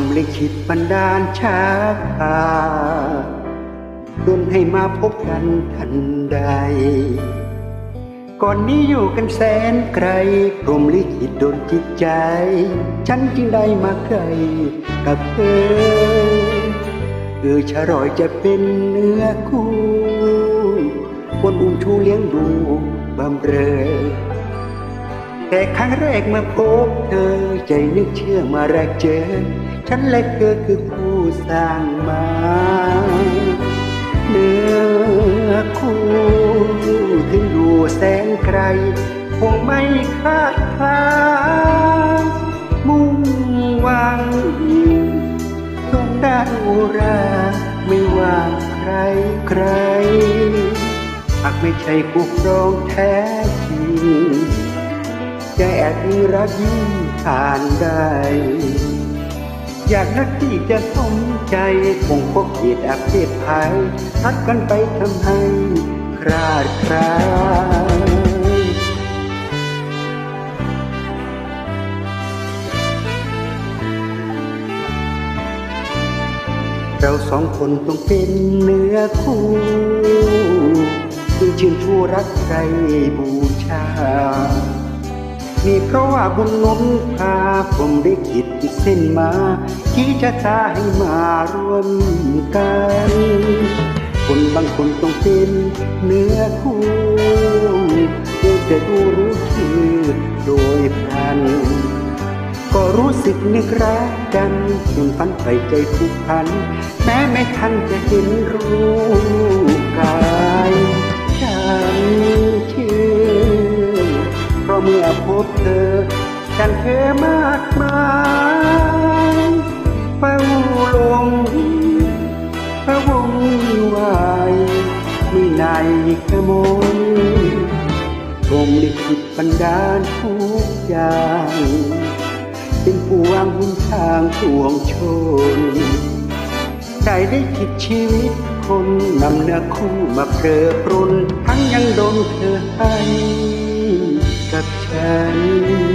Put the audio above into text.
มลิขิตบันดาลชาพาดนให้มาพบกันทันใด ก่อนนี้อยู่กันแสนไกล พรมลิขิตโดนจิตใจ ฉันจึงได้มาใกล้กับเธอเออชะรอยจะเป็นเนื้อคู่คนอุ้มชูเลี้ยงดูบำเรอแต่ครั้งแรกเมื่อพบเธอใจนึกเชื่อมาแรกเจอ ฉันและเธอคือผู้สร้างมาเนื้อคู่ถึงอยู่แสนไกล คงไม่คาดคลามุ่งหวังตรงด้านอุราไม่ว่าใครใครหากไม่ใช่ผู้ครองแท้จริงจะแอบรักยิ่งผ่านได้ อยากนักที่จะสมใจคงพบเหตุอับเพศภัยทัดกันไปทำให้คราดครายเราสองคนต้องเป็นเนื้อคู่คือชื่นชูรักใครบูชา นี่เพราะว่าบุญนมพาผมได้คิดเส้นมาที่จะตาให้มารวมกัน คนบางคนต้องเป็นเนื้อคู่เพียงแต่ดูรู้ชื่อโดยพัน ก็รู้สึกนึกรักกันจนฝันใฝ่ใจผูกพัน แม้ไม่ทันจะเห็นรู พราะเมื่อพบเธอฉันเธอมากมายเฝ้าลงพระวงวายไม่ในขโมยผมลิขิตบันดาลทุกอย่าง เป็นผู้วางหุ่นทางทวงชนใจได้คิดชีวิตคนนำเนื้อคู่มาเพลอปรนทั้งยังโดนเธอให้ กับฉัน